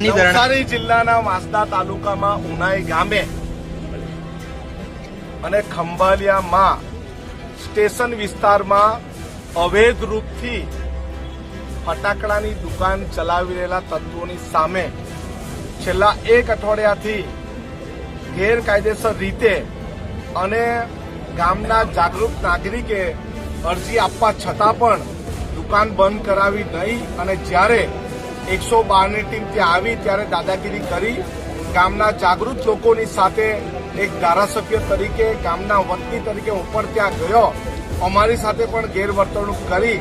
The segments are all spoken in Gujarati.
નવસારી જિલ્લાના વાંસદા તાલુકામાં ઉનાઈ ગામે અને ખંભાલિયામાં સ્ટેશન વિસ્તારમાં અવૈધ રૂપથી ફટાકડાની દુકાન ચલાવી રહેલા તત્વોની સામે છેલ્લા એક અઠવાડિયાથી ગેરકાયદેસર રીતે અને ગામના જાગૃત નાગરિકે અરજી આપવા છતાં પણ દુકાન બંધ કરાવી નહીં અને જ્યારે એકસો બારની ટીમ ત્યાં આવી ત્યારે દાદાગીરી કરી. ગામના જાગૃત લોકોની સાથે એક ધારાસભ્ય તરીકે, ગામના વતની તરીકે પણ ત્યાં ગયો. અમારી સાથે પણ ગેરવર્તણૂક કરી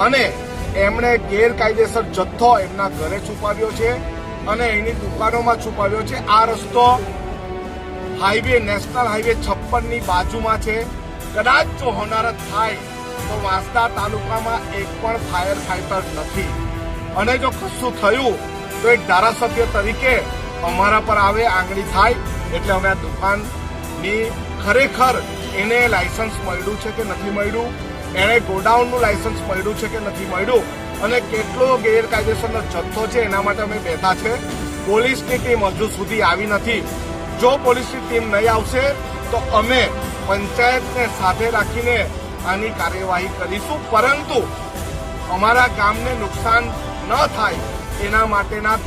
અને એમણે ગેરકાયદેસર જથ્થો એમના ઘરે છુપાવ્યો છે અને એની દુકાનોમાં છુપાવ્યો છે. આ રસ્તો હાઈવે, નેશનલ હાઈવે છપ્પનની બાજુમાં છે. કદાચ જો હોનારત થાય તો વાંસદા તાલુકામાં એક પણ ફાયર ફાઈટર નથી. અને જો કશું થયું, તો એક ધારાસભ્ય તરીકે અમારા પર આવે આંગળી થાય, એટલે અમે આ દુકાનની ખરેખર એને લાયસન્સ મળ્યું છે કે નથી મળ્યું એણે ગોડાઉનનું લાયસન્સ મળ્યું છે કે નથી મળ્યું, અને કેટલો ગેરકાયદેસરનો જથ્થો છે એના માટે અમે બેઠા છે. પોલીસની ટીમ હજુ સુધી આવી નથી. જો પોલીસની ટીમ નહીં આવશે, તો અમે પંચાયતને સાથે રાખીને આની કાર્યવાહી કરીશું. પરંતુ અમારા ગામને નુકસાન ન થાય, એના માટેના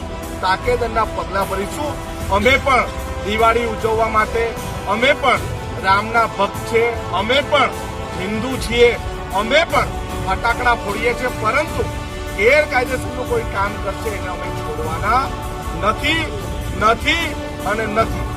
તાકેદંડા પગલાં ભરીશું. અમે પણ દિવાળી ઉજવવા માટે, અમે પણ રામના ભક્ત છે અમે પણ હિન્દુ છીએ, અમે પણ ફટાકડા ફોડીએ છીએ, પરંતુ ગેરકાયદેસરનું કોઈ કામ કરશે એને અમે છોડવાના નથી નથી અને નથી.